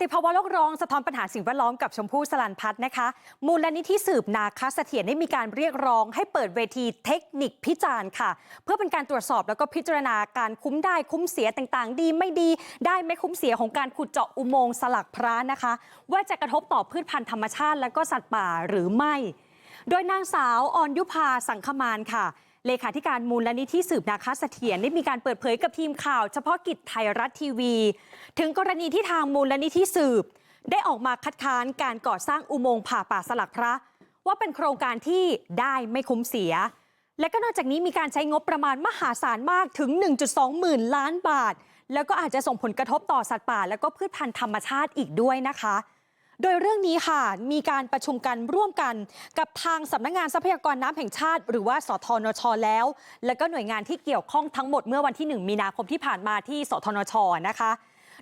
ติภาวะโลกร้องสะท้อนปัญหาสิ่งแวดล้อมกับชมพู่สลันพัฒน์นะคะ มูลนิธิสืบนาคเสถียรได้มีการเรียกร้องให้เปิดเวทีเทคนิคพิจารณ์ค่ะ เพื่อเป็นการตรวจสอบแล้วก็พิจารณาการคุ้มได้คุ้มเสียต่างๆ ดีไม่ดีได้ไม่คุ้มเสียของการขุดเจาะอุโมงค์สลักพระนะคะ ว่าจะกระทบต่อพืชพันธุ์ธรรมชาติ และก็สัตว์ป่าหรือไม่ โดยนางสาวออนยุพาสังคมานค่ะ เลขาธิการมูลลนิธิสืบนาคเสถียรได้มีการเปิดเผยกับทีมข่าว เฉพาะกิจไทยรัฐทีวี ถึงกรณีที่ทางมูลนิธิสืบ ได้ออกมาคัดค้านการก่อสร้างอุโมงค์ผ่าป่าสลักพระ ว่าเป็นโครงการที่ได้ไม่คุ้มเสีย และก็นอกจากนี้มีการใช้งบประมาณมหาศาลมากถึง 1.2 หมื่นล้านบาท แล้วก็อาจจะส่งผลกระทบต่อสัตว์ป่า และก็พืชพันธุ์ธรรมชาติอีกด้วยนะคะ โดยเรื่องนี้ค่ะมีการประชุมกันร่วมกันกับทางสำนักงานทรัพยากรน้ำแห่งชาติ หรือว่าสทนช แล้ว และก็หน่วยงานที่เกี่ยวข้องทั้งหมดเมื่อวันที่ 1 มีนาคมที่ผ่านมาที่สทนชนะคะ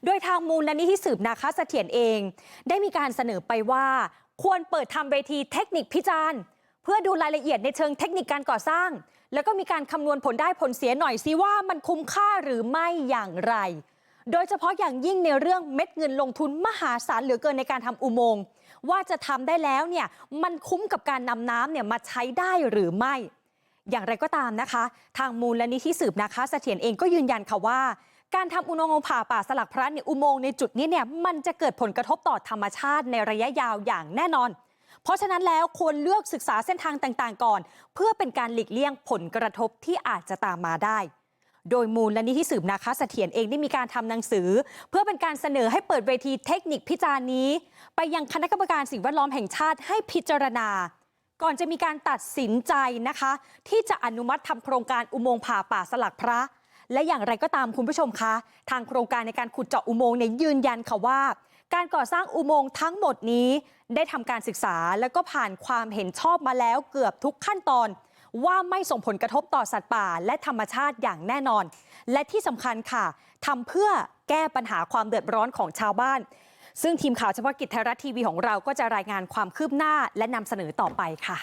โดยทางมูลนิธิสืบนาคเสถียรเอง ได้มีการเสนอไปว่า ควรเปิดทำเวทีเทคนิคพิจารณ์เพื่อดูรายละเอียดในเชิงเทคนิคการก่อสร้าง แล้วก็มีการคำนวณผลได้ผลเสียหน่อยสิว่ามันคุ้มค่าหรือไม่อย่างไร โดยเฉพาะอย่างยิ่งในเรื่องเม็ดเงินลงทุนมหาศาลเหลือเกินในการทำอุโมงค์ว่าจะทำได้แล้วเนี่ยมันคุ้มกับการนำน้ำเนี่ยมาใช้ได้หรือไม่ อย่างไรก็ตามนะคะ ทางมูลนิธิสืบนะคะเสถียรเองก็ยืนยันค่ะว่า การทำอุโมงค์ผ่าป่าสลักพระในอุโมงค์ในจุดนี้เนี่ยมันจะเกิดผลกระทบต่อธรรมชาติในระยะยาวอย่างแน่นอนเพราะฉะนั้นแล้วควรเลือกศึกษาเส้นทางต่างๆ ก่อน เพื่อเป็นการหลีกเลี่ยงผลกระทบที่อาจจะตามมาได้ โดยมูลและนิธิสืบนาคเสถียรเองได้มีการทำหนังสือ เพื่อเป็นการเสนอให้เปิดเวทีเทคนิคพิจารณ์นี้ ไปยังคณะกรรมการสิ่งแวดล้อมแห่งชาติให้พิจารณา ก่อนจะมีการตัดสินใจนะคะ ที่จะอนุมัติทำโครงการอุโมงค์ผ่าป่าสลักพระ และอย่างไรก็ตามคุณผู้ชมคะ ทางโครงการในการขุดเจาะอุโมงค์เนี่ยยืนยันค่ะว่าการก่อสร้างอุโมงค์ทั้งหมดนี้ได้ทำการศึกษาแล้วก็ผ่านความเห็นชอบมาแล้วเกือบทุกขั้นตอน ว่าไม่ส่งผลกระทบต่อสัตว์ป่าและธรรมชาติอย่างแน่นอน และที่สำคัญค่ะทำเพื่อแก้ปัญหาความเดือดร้อนของชาวบ้าน ซึ่งทีมข่าวเฉพาะกิจไทยรัฐทีวีของเราก็จะรายงานความคืบหน้าและนำเสนอต่อไปค่ะ